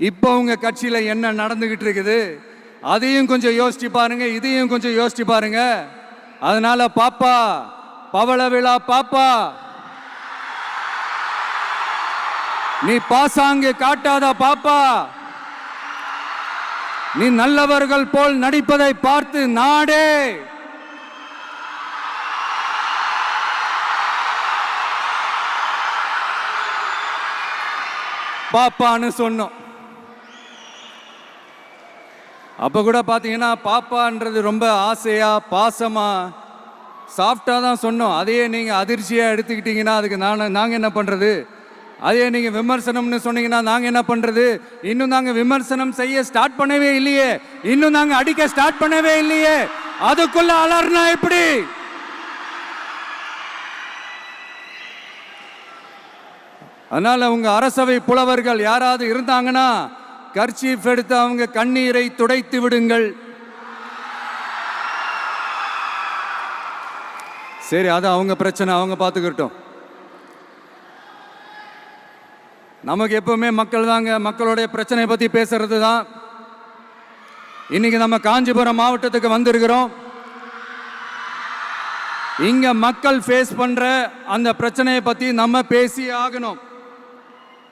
இப்போ உங்க கட்சியில என்ன நடந்துகிட்டு இருக்குது? அதையும் கொஞ்சம் யோசிச்சு பாருங்க இதையும் கொஞ்சம் யோசிச்சு பாருங்க. அதனால பாப்பா பவள விழா பாப்பா. நீ பாசாங்கு காட்டாத பாப்பா. நீ நல்லவர்கள் போல் நடிப்பதை பார்த்து நாடே. பாப்பான்னு சொன்னோம். அப்போ கூட பார்த்தீங்கன்னா பாப்பான்றது ரொம்ப ஆசையாக பாசமாக சாஃப்டாக தான் சொன்னோம். அதையே நீங்கள் அதிர்ச்சியாக எடுத்துக்கிட்டீங்கன்னா அதுக்கு நான் நாங்கள் என்ன பண்ணுறது அதே நீங்கள் விமர்சனம்னு சொன்னீங்கன்னா நாங்கள் என்ன பண்ணுறது இன்னும் நாங்கள் விமர்சனம் செய்ய ஸ்டார்ட் பண்ணவே இல்லையே. இன்னும் நாங்கள் அடிக்க ஸ்டார்ட் பண்ணவே இல்லையே. அதுக்குள்ள அலர்னா எப்படி? அதனால் உங்கள் அரசவை புலவர்கள் யாராவது இருந்தாங்கன்னா கர்ச்சீஃப் எடுத்து அவங்க கண்ணீரை துடைத்து விடுங்கள். சரி அது அவங்க பிரச்சனை அவங்க பார்த்துக்கிட்டோம். நமக்கு எப்பவுமே மக்கள் தாங்க மக்களுடைய பிரச்சனையை பத்தி பேசுறது தான். இன்னைக்கு நம்ம காஞ்சிபுரம் மாவட்டத்துக்கு வந்திருக்கிறோம். இங்க மக்கள் ஃபேஸ் பண்ற அந்த பிரச்சனையை பத்தி நம்ம பேசி ஆகணும்.